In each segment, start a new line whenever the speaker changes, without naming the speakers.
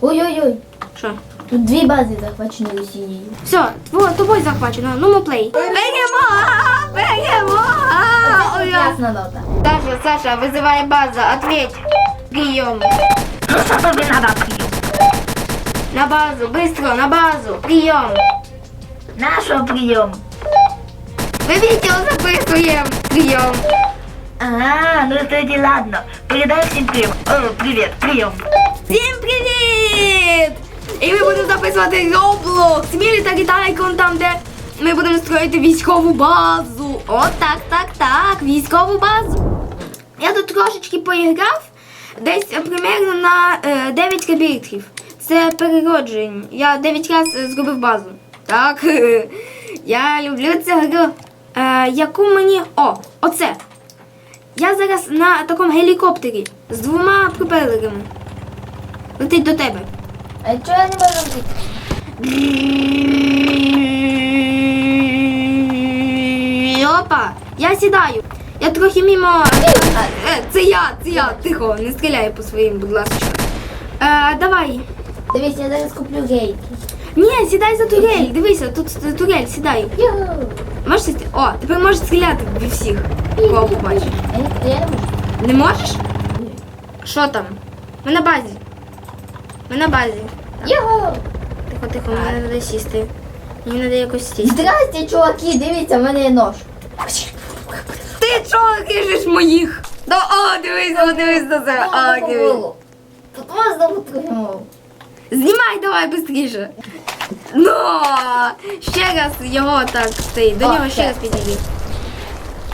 Ой-ой-ой.
Що?
Тут дві бази захвачені Росією.
Все, тво, тобою захвачено. Ну, ми плей. Перемога! Перемога!
Це
Ура!
ясна нота.
Саша, Саша, вызывай база, ответь. Прием.
Що тобі треба прийом?
На базу, быстро, на базу. Прием.
Нашого прийом?
Мы видео записываем. Прием.
А, ну тоді ладно. Передай всім прийом. О, привіт, прийом.
Всім Привіт! І ми будемо записувати Roblox. Мілі та Китайкон, там, де ми будемо строїти військову базу. О, так, так, так, військову базу. Я тут трошечки поіграв, десь е, примерно на е, 9 кабінетів. Це переродження. Я 9 разів зробив базу. Так, я люблю цю гру. Е, яку мені. О, оце. Я зараз на такому гелікоптері з двома пропелерами. Летить до тебе.
А чого я не можу втекти?
Опа, я сідаю. Я трохи мімо. Е, Це я, це я. Тихо, не стріляй по своїм, будь ласка. Е, давай.
Дивись, я зараз куплю гейки.
Ні, сідай за турель. Дивися, тут турель, сідай. Можеш сісти? О, тепер можеш стріляти в всіх, кого побачиш.
Я не, можу.
Не можеш? Що там? Ми на базі. Ми на базі.
Його.
Тихо, тихо, мені треба сісти. Мені треба якось сісти.
Здрасте, чуваки, дивіться, в мене є нож.
Ти чого ріжеш моїх? Да, о, дивись, о, дивись на це. О, дивись.
Тут бути мову.
Знімай давай быстріше. Ну, ще раз його так стоїть. До
О,
нього ще раз підійди.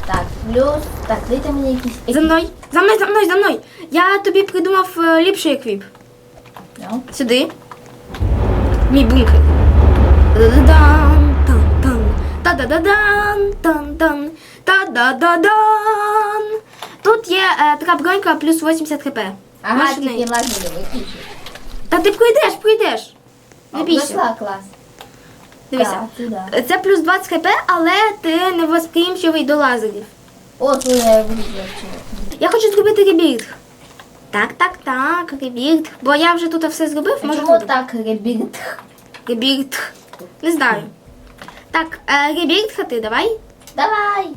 Так, плюс. Так, дайте мені якісь.
За мною, за мною, за мною, за мною. Я тобі придумав е, ліпший еквіп.
Ну.
Сюди. Мій бункер. Та-да-дан, тан-тан. Та-да-да-дан, тан-тан. Та-да-да-дан. Тут є е, така бронька плюс 80 хп.
Ага,
в
тільки
неї?
лазери.
Та ти пройдеш, пройдеш. Не бійся.
Клас.
Дивися.
Так, туди.
Це плюс 20 хп, але ти не восприємчивий до лазерів.
О, туди я виключу.
Я хочу зробити ребіт. Так, так, так, ребіт. Бо я вже тут все зробив,
А
може
Чому
буду.
так, ребіт?
Ребіт. Не знаю. Так, е, ребіт хати, давай.
Давай.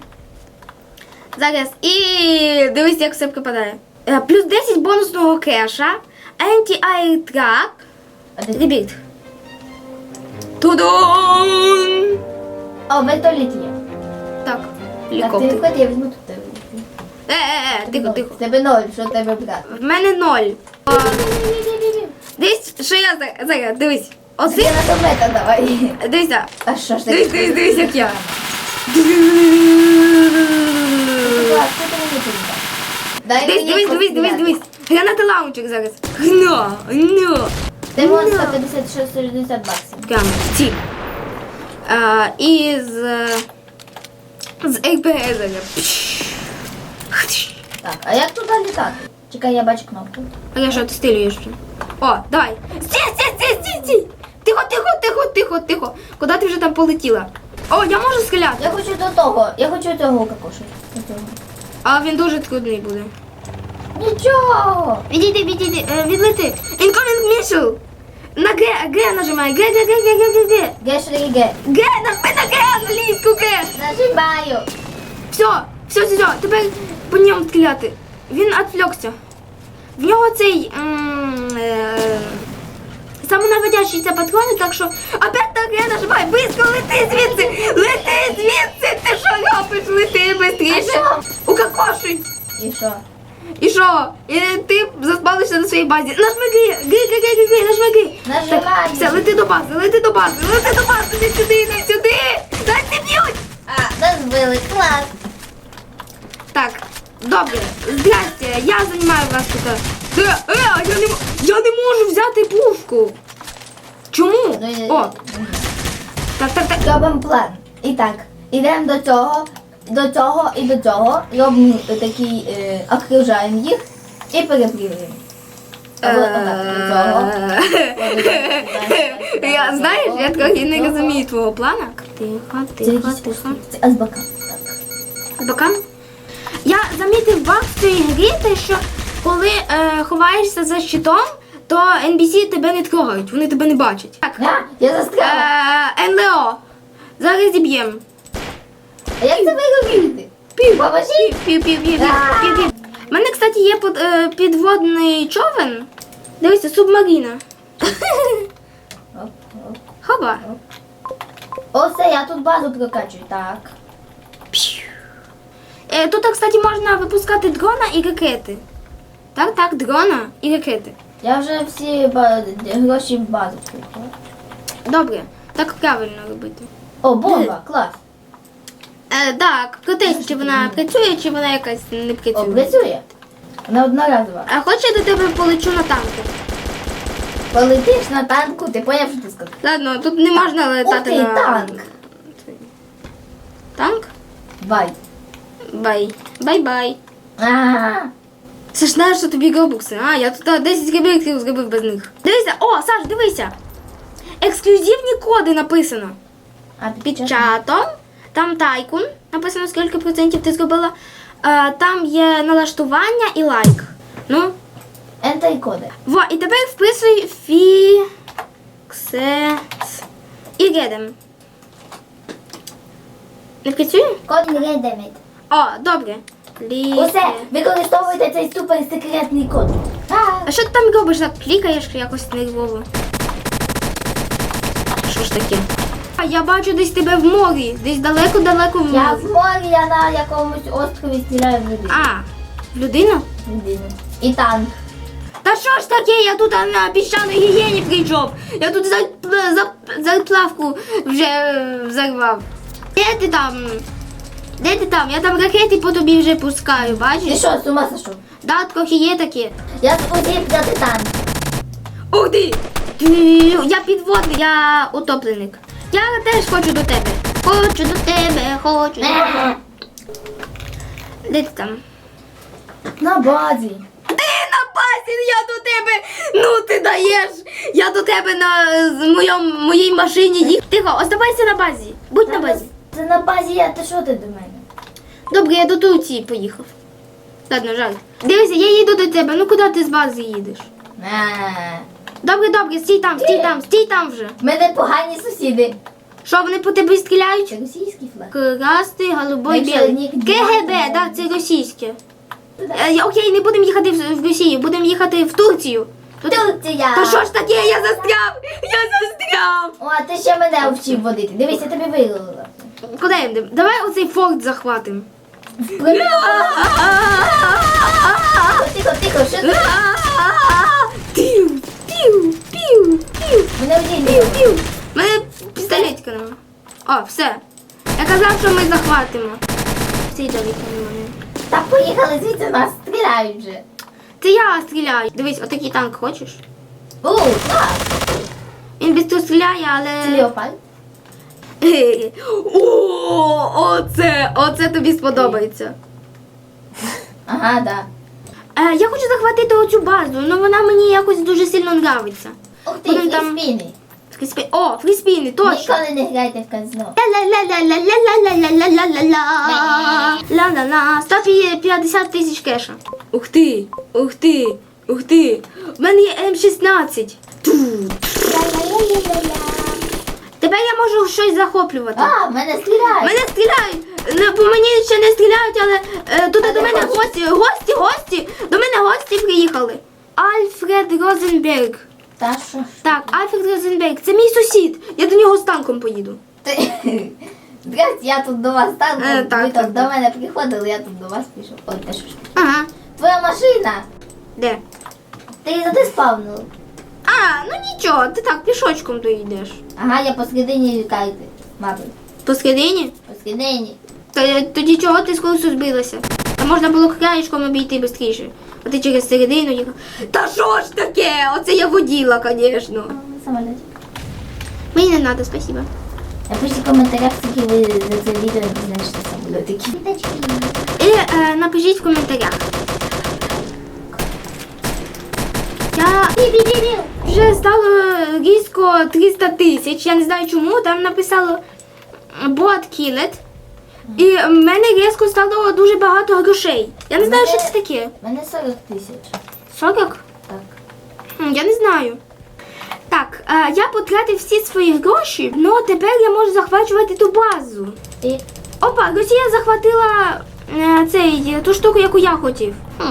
Зараз. І дивись, як все припадає. Е, Плюс 10 бонусного кеша. Анті-айтрак.
А де-
Ребіт. Тудун!
О, вертоліт є.
Так,
Так, ти я візьму тут.
Е, е, е, тихо, тихо.
В Тебе ноль, що тебе брати?
В мене ноль. О, Дивись, що я зараз, дивись.
Ти
Оцим,
на комета давай.
дивися.
А що ж таке?
дивись, дивись, як я.
Клас, що ти мені передав? Дай
Дивись,
мені
дивись, дивись, дивись,
постріляти.
дивись. Граната лаунчик зараз. Гно, гно.
Ти вон 156 баксів.
Прямо. А, і з... З РПГ зараз.
Так, а як туди літати? Чекай, я бачу кнопку.
А я що, ти стилюєш? вже? О, давай. Стій, стій, стій, стій, стій. Тихо, тихо, тихо, тихо, тихо. Куди ти вже там полетіла? О, я можу стріляти.
Я хочу до того, я хочу цього. До цього.
А він дуже трудний буде.
Нічого!
Відійди, відійди, е, відлети. Incoming missile. На Г, Г нажимай. Г, Г, Г, Г, Г, Г, Г.
Гешрі ге.
Г, нажми на Г, англійську Г.
Нажимаю.
Все, все, все, все, тепер по ньому стріляти. Він відвлекся. В нього цей е, самонаводящийся патрони, так що опять так я нажимай, быстро лети звідси, лети звідси, ти що робиш, лети
що?
Укакошуй.
І що?
І що? І ти заспалишся на своїй базі. Нажми Г, Г, Г, Г, Г, Г, нажми Г.
Нажимаю.
Все, лети до бази, лети до бази, лети до бази, не сюди, не сюди. Дай не б'ють.
А, нас клас.
Так, добре. Здрасте, я займаю вас тут. Е, е, я не, я не можу взяти пушку. Чому?
Ну,
О, так, так, так.
Робимо план. І так, ідемо до цього, до цього і до цього. Робимо такий, е, окружаємо їх і перепрівуємо. Або отак, до цього.
Е, Я знаєш, я трохи не розумію твого плана. Тихо,
Це
тихо,
якісь
тихо.
Це азбака. Так.
З боками. Я замітив баг в цій грі, те, що коли е, ховаєшся за щитом, то NBC тебе не трогають, вони тебе не бачать. Так.
А, я застряла.
Е, НЛО. Зараз зіб'ємо.
А як це ви робите? Поможіть.
Пів, пів, пів, пів, пів, пів. У мене, кстати, є под- е, підводний човен. Дивися, субмарина.
Оп, оп.
Хоба.
О, все, я тут базу прокачую. Так.
Е, тут, кстати, можна випускати дрона і ракети. Так, так, дрона і ракети.
Я вже всі ба- гроші в базу.
Добре, так правильно робити.
О, бомба, клас.
Е, так, протест, чи вона працює, чи вона якась не
О,
працює.
працює. Вона одноразова.
А хочеш я до тебе полечу на танку?
Полетиш на танку, ти поняв, що ти сказав?
Ладно, тут не можна
Ух
летати
ти,
на...
танк.
Танк?
Бай.
Бай. Бай-бай.
А,
Це ж знаєш, що тобі робокси. А, я тут 10 грибів зробив без них. Дивися, о, Саш, дивися. Ексклюзивні коди написано.
а
Під чатом. Там тайкун. Написано, скільки процентів ти зробила. Е, там є налаштування і лайк. Ну,
Enter коди.
во, і тепер вписуй фі. Ксец. І гедем. Не працює?
Код не редемить.
О, добре. Лі...
Усе, використовуйте цей супер секретний код. А,
А що ти там робиш? Так клікаєш якось нервово. Що ж таке? А я бачу десь тебе в морі, десь далеко-далеко в морі.
я в морі, я на якомусь острові стріляю в людину.
А, людина?
Людину. І танк.
Та що ж таке? Я тут на піщаної гієні прийшов. Я тут за, за, заплавку вже е, взорвав. Де ти там? Де ти там? Я там ракети по тобі вже пускаю, бачиш?
Ти що, з ума сошов?
Да, трохи є таке.
Я зусім взяти танк.
Ух ти! Ти- Я підводний, я утопленик. Я теж хочу до тебе. Хочу до тебе, хочу до. Де ти там?
На базі.
Ти на базі, я до тебе. Ну ти даєш. Я до тебе на з моєм, моїй машині їх. Тихо, оставайся на базі. Будь на базі.
Це на базі я, ти що ти мене?
Добре, я до Турції поїхав. Ладно, жаль. Дивися, я їду до тебе. Ну куди ти з бази їдеш?
Е,
Добре, добре, стій там, стій там, стій там вже.
В мене погані сусіди.
Що вони по тебе стріляють?
Це російський флаг.
Красний, голубой,
Якщо
білий.
нік-
КГБ, так, це російське. Е, окей, не будемо їхати в, в Росію, будемо їхати в Турцію. Тут-
Турція.
Та що ж таке, я застряв! Я застряв!
О, а ти ще мене вчив водити. Дивись, я тобі вилила.
Куди йдемо? Давай оцей форт захватимо.
Тихо, тихо, що ти?
Пів, пів, пів, пів,
Мене вдінь.
пів, пів. Мене пістолетика нема. О, все. Я казав, що ми захватимо. Цей довідка немає.
Та поїхали звідси, нас стріляють вже.
Це я стріляю. Дивись, отакий танк хочеш?
У, так.
Він без стріляє,
Це
але. О, оце, оце тобі сподобається.
Ага, да.
Е, я хочу захватити оцю базу, але вона мені якось дуже сильно нравиться.
Ух ти,
Вони там-
фліспіни.
Фріспі... О, фріспіни, точно.
Ніколи не грайте в казино.
Ла-ла-ла, 150 тисяч кеша. Ух ти, ух ти, ух ти. У мене є М16. Ту. Ла-ла-ла-ла-ла. Тепер я можу щось захоплювати.
А, мене стріляють.
Мене стріляють. Не, по мені ще не стріляють, але е, тут до мене гості, гості, гості. До мене гості приїхали. Альфред Розенберг.
Та що?
Так, Альфред Розенберг, це мій сусід. Я до нього з танком поїду.
ти? Здрасте, я тут до вас танком.
Е, так,
Ви
так,
тут до мене приходили, я тут до вас пішов. Ой, та що ж.
Ага.
Твоя машина.
Де?
Ти її туди спавнив.
А, ну нічого, ти так пішочком доїдеш.
Ага, я посередині карти. Мабуть.
Посередині?
Посередині.
Та е, тоді чого ти з курсу збилася? Та можна було краєчком обійти швидше. А ти через середину їхав. Та що ж таке? Оце я воділа, звісно.
Самоліт.
Мені не треба, спасибо.
Напишіть в коментарях, скільки ви за це відео знайшли самолітики.
І е, напишіть в коментарях. Я вже стало різко 300 тисяч. Я не знаю чому. Там написало бот кілет. І в мене різко стало дуже багато грошей. Я не знаю, що це таке.
У мене 40 тисяч.
40?
Так.
М, Я не знаю. Так, е, я потратив всі свої гроші, ну тепер я можу захвачувати ту базу.
І
Опа, Росія захватила е, цей, е, ту штуку, яку я хотів. Хм.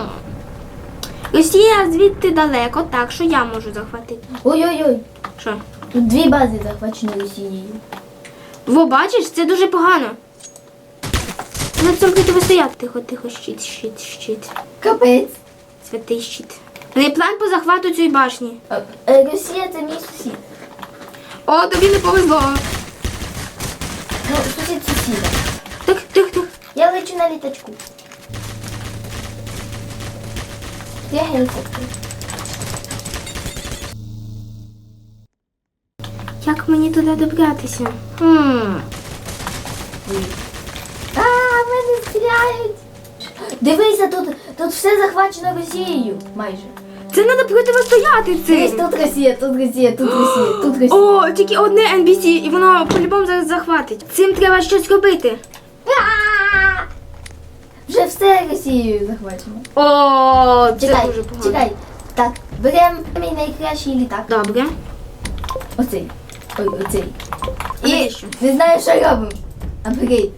Росія звідти далеко, так що я можу захватити.
ой-ой-ой.
Що?
Тут дві бази захвачені Росією.
Во, бачиш, це дуже погано. Треба цьому протистояти. Тихо, тихо, щит, щит, щит.
Капець.
Святий щит. У неї план по захвату цієї башні.
Е, е, Росія це мій сусід.
О, тобі не повезло.
Ну, сусід сусіда.
Так, тих, тих.
Я лечу на літачку. Я гелікоптер.
Як мені туди добратися? Хм.
А, мене стріляють. Дивися, тут, тут все захвачено Росією. Майже.
Це треба протистояти
Дивись,
цим.
тут Росія, тут Росія, тут Росія, тут Росія.
О, тільки одне NBC, і воно по-любому зараз захватить. Цим треба щось робити.
А! Все Росією захвачено.
О, це
Чекай,
дуже погано.
чекай. Так, беремо мій найкращий літак.
Добре.
Оцей. Ой, оцей. І
навіщо?
не знаю, що робимо. Апгрейд.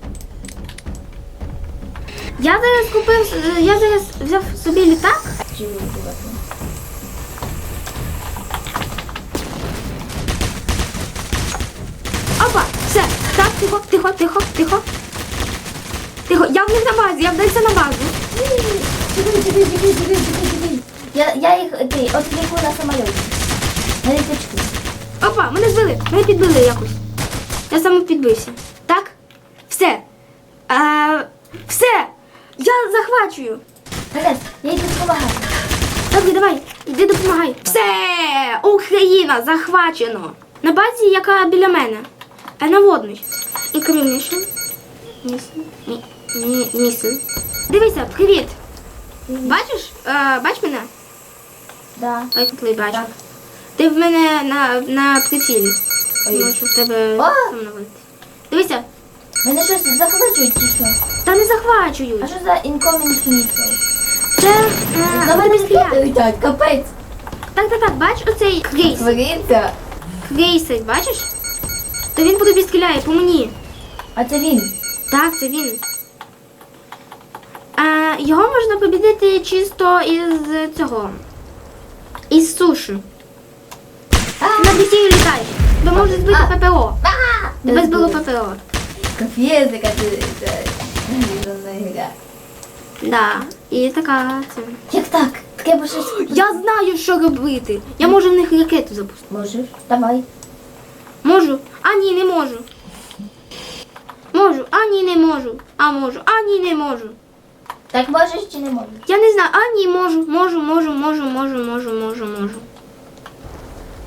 Я зараз купив, е, я зараз взяв собі літак.
Чи вибувати?
Опа, все. Так, тихо, тихо, тихо, тихо. Тихо, я в них на базі, я вдався на базу.
Чекай, чекай, чекай, чекай, чекай, чекай. Я, я їх ти, отвлеку на літачку.
Опа, мене збили, мене підбили якось. Я саме підбився. Так? Все. Е, все. Я захвачую.
Я йду допомагати.
Добре, давай, іди допомагай. Все! Україна захвачено. На базі, яка біля мене. Е, на водний. І керівніше. Місл. Мі, мі, місл. Дивися, привіт. Бачиш? Е, бач мене?
Да.
Ой, коли бачу.
Так.
Ти в мене на, на прицілі.
Ой.
Може в тебе
О!
там навалити. Дивися,
Мене щось захвачують чи що?
та не
А
захвачують.
що за incoming missile?
Це е,
На мене
тобі стріляє.
капець.
Так, так, так, бач оцей крейс.
Твориться.
Крейсер, бачиш? То він по тобі стріляє, по мені.
А це він.
Так, це він. Його можна побідити чисто із цього. Із суші. На бісі літаєш. То може збити ППО. Тебе збило ППО.
Капець, яка ти...
Да. І така це.
Як так? Треба щось...
Я знаю, що робити. Я можу в них ракету запустити.
Можеш? Давай.
Можу? А ні, не можу. Можу, а ні, не можу. А можу, а ні, не можу.
Так можеш чи не можеш?
Я не знаю, а ні, можу, можу, можу, можу, можу, можу, можу, можу.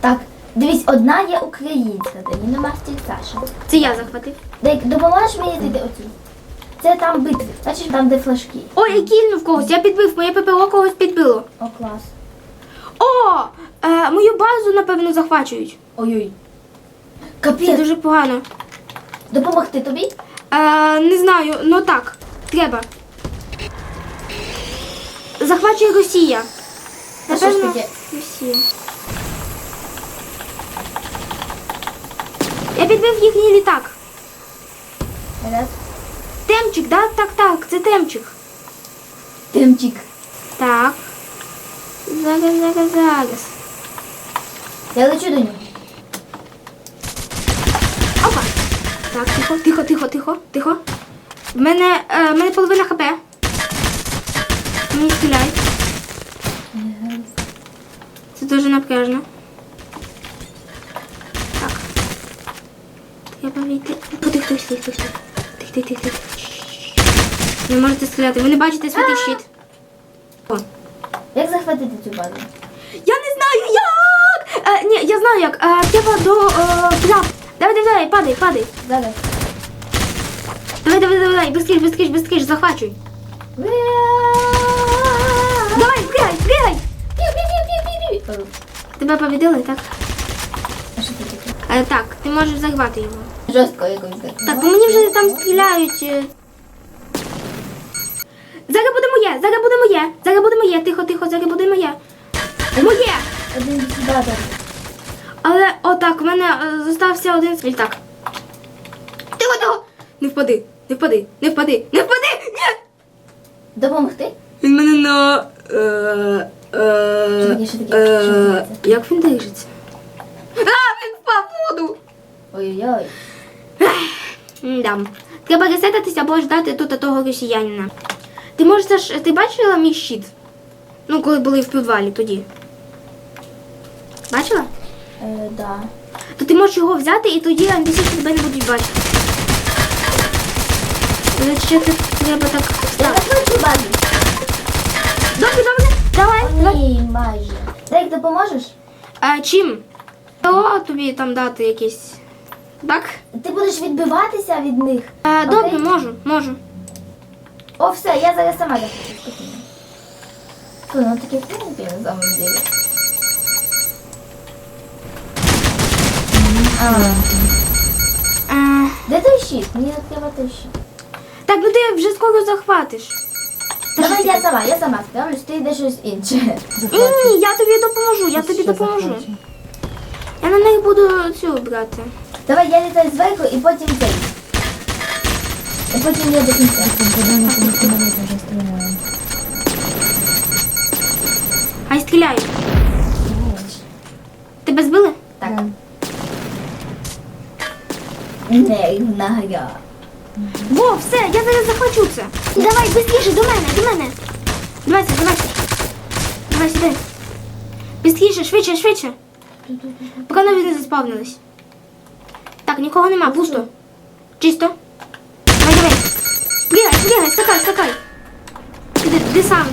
Так, дивись, одна є українська, тоді нема стіль Саша.
Це я захватив.
Дай, допоможеш мені зайти оцю? Це там битви. Бачиш, там де флажки.
Ой, я кільнув когось, я підбив, моє ППО когось підбило.
О, клас.
О! Е, мою базу, напевно, захвачують.
Ой-ой.
Це
Капець.
дуже погано.
Допомогти тобі?
Е, не знаю, ну так, треба. Захвачує Росія. Напевно. Росія. Я підбив їхній літак. Темчик, да? Так, так, це темчик.
Тимчик.
Так. Зараз, зараз, зараз.
Я лечу до нього.
Опа. Так, тихо, тихо, тихо, тихо, тихо. В мене, е, в мене половина хп. Мені стріляють. Це дуже напряжно. Так. Треба вийти. Тихо, тихо, тихо, тихо, тихо. Тихо, тихо, тихо, тихо. Ви можете стріляти. Ви не бачите святий щит. О.
Як захватити цю базу?
Я не знаю як! Е, ні, я знаю як. Е, треба до е, трап. Давай, давай, давай, падай, падай.
Зараз.
Давай, давай, давай, давай, быстрее, быстрее, быстрее, захвачуй. Давай, Пригай.
Пів-пів-пів-пів-пів.
Тебе побідили, так?
А що це таке?
Е, так, ти можеш захвати його.
Жорстко якось так.
Так, бо мені вже там стріляють. е. Зараз буде моє, зараз буде моє, зараз буде моє, тихо, тихо, зараз буде моє. Моє!
один сюди.
Але отак, в мене е, зостався один свій. Так. Тихо, тихо! Не впади, не впади, не впади, не впади! Ні!
Допомогти?
Він мене на. Е, е, е, як він держиться? А, він впав в воду!
Ой-ой-ой.
Да. Треба ресетитися або ждати тут того росіянина. Ти можеш, ти бачила мій щит? Ну, коли були в підвалі тоді. Бачила?
Е, да.
То ти можеш його взяти і тоді антисіки тебе не будуть бачити. Але ще це треба так.
Я
Так.
закручу базу. Майже. Рейк, допоможеш?
А, чим? О, тобі там дати якісь. Так?
Ти будеш відбиватися від них.
А, добре,
Окей.
можу, можу.
О, все, я зараз сама спокійно. Фу, ну таке функи на самом деле. А,
А,
де той щит? Мені треба той щит.
так, ну ти вже скоро захватиш.
Давай я сама, я сама справлюсь, ти йдеш щось інше.
Ні, я тобі допоможу, я тобі допоможу. Я на неї буду цю брати.
Давай я літаю зверху і потім цей. І потім я до кінця.
Хай стріляє. Тебе збили?
Так. Не нага.
Во, все, я зараз захвачу це. Давай, швидше, до мене, до мене. Давай, давай. Давай сюди. Бістріше, швидше, швидше. Поки навіть не заспавнились. Так, нікого нема, пусто. Чисто. Давай, давай. Пригай, пригай, скакай, скакай. Десант.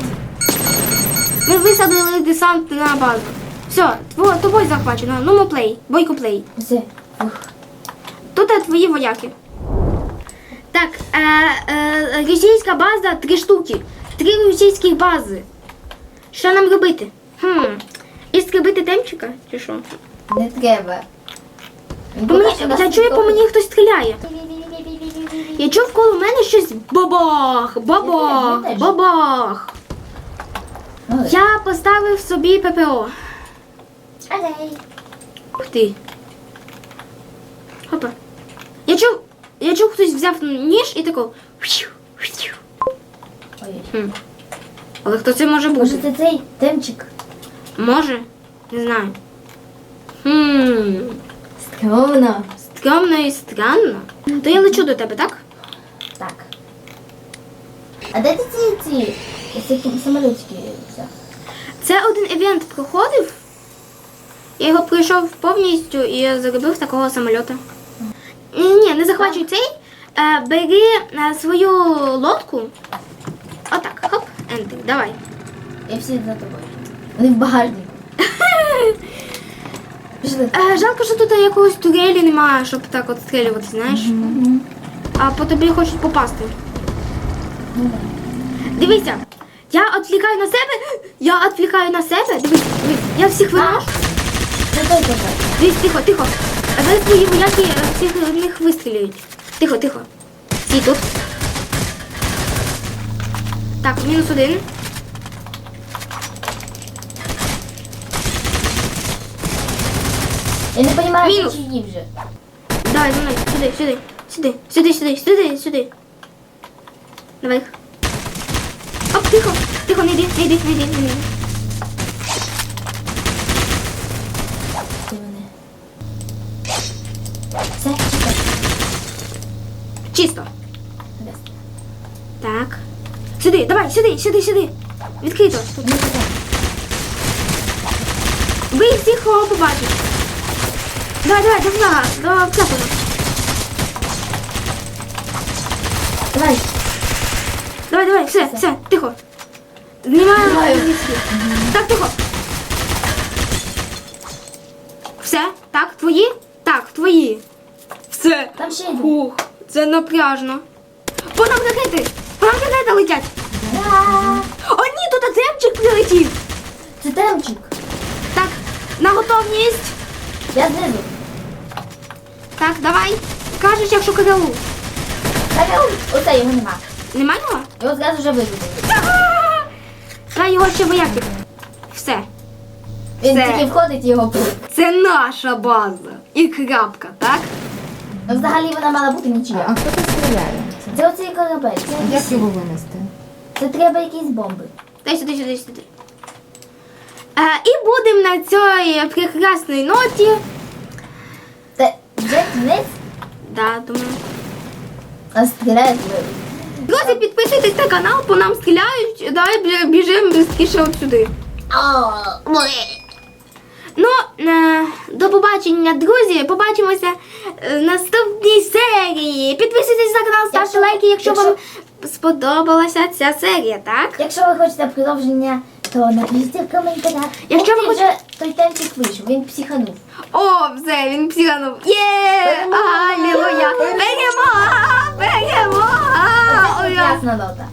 Ми висадили десант на базу. Все, тво- тобою захвачено. Ну, плей, бойко плей. Тут е, твої вояки. Так, е, е, російська база три штуки. Три російських бази. Що нам робити? Хм. І скребити темчика? Чи що?
Не треба.
По мені, я чую, по мені хтось стріляє. Я чув коло мене щось бабах, бабах, бабах. Я поставив собі ППО. Ух ти. Хопа. Я чув, я чув, хтось взяв ніж і тако. Хм. Але хто це може бути?
Може це цей темчик?
Може? Не знаю. Хм.
Скромно.
Скромно і странно. То я лечу до тебе, так?
Так. А де ти ці ці? Ці самолітики взяв?
Це один івент проходив. Я його пройшов повністю і я заробив такого самольота. Ні, ні, не захвачуй цей. Е, бери е, свою лодку. Отак, хоп, ентер, давай.
Я всі за тобою. Вони в багажнику. Пішли.
Е, жалко, що тут якогось турелі немає, щоб так от стрілювати, знаєш. А по тобі хочуть попасти.
Ну, да.
Дивися, я відвлікаю на себе, я відвлікаю на себе. Дивись, дивись, я всіх виношу.
Це той.
Дивись, тихо, тихо. Зараз твої вояки всіх них вистрілюють. Тихо, тихо. Стій тут. Так, мінус один.
Я не розумію,
Мінус.
чи чиї вже.
Давай, за мною. Сюди, сюди. Сюди, сюди, сюди, сюди, сюди. Давай. Оп, тихо. Тихо, не йди, не йди, не йди, не йди.
Все, чекай.
Чисто. Так. Сюди, давай, сюди, сюди, сюди. Відкрито. Ви всіх побачите. Давай, давай, до флага, до вцепу.
Давай.
Давай, давай, все, все, тихо. Знімаємо
Давай.
Так, тихо. Все, так, твої? Так, твої. Все.
Там ще йде.
Ух, це напряжно. По нам ракети! По нам ракети летять!
Ура!
О, ні, тут темчик прилетів!
Це темчик.
Так, на готовність!
Я знизу.
Так, давай. Кажеш, якщо караул.
Так, оце його нема.
Нема його?
Його зразу вже вивели.
Та його ще вояки. Все.
Він
Все.
тільки входить і його.
Це наша база. І крапка, так?
Ну, взагалі вона мала бути нічия.
а хто тут стріляє? Це?
Це оцей корабель. Це,
Як його винести?
це треба якісь бомби.
Дай сюди, сюди, сюди. Е, і будемо на цій прекрасній ноті.
Це Джек вниз,
Да, думаю.
а стріляє в
Друзі, підписуйтесь на канал, по нам стріляють. Давай бі- біжимо швидше от сюди. Ну, е, до побачення, друзі. Побачимося е, в наступній серії. Підписуйтесь на канал, ставте лайки, якщо,
якщо-
вам сподобалася ця серія, так?
Якщо ви хочете продовження, то напишіть в коментарях.
Якщо ви
вже той темчик вийшов, він психанув.
О, все, він психанув. Є! Алілуя! Перемога! Перемога!
Прекрасна нота.